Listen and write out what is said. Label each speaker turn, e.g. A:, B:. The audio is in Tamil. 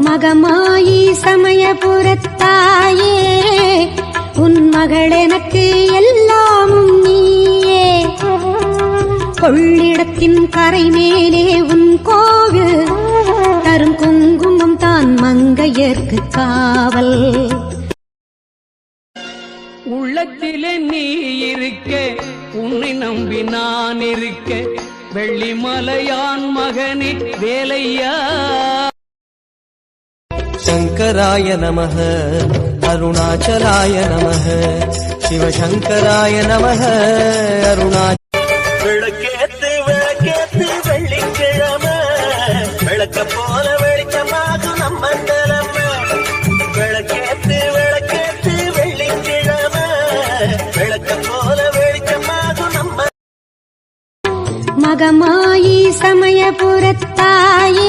A: மகமாயி சமயபுரத்தாயே உன் மகள் எனக்கு எல்லாமும் நீயே. கொள்ளிடத்தின் கரை மேலே உன் கோவில் தரும் குங்குமம் தான் மங்கையர்க்கு காவல்.
B: உள்ளத்திலே நீ இருக்க உன்னை நம்பி நான் இருக்க. வெள்ளிமலையான் மகனே வேலையா?
C: शङ्कराय नमः अरुणाचलाय नमः शिवशङ्कराय नमः
D: अरुणाचल மகமாயி சமயபுரத்தாயி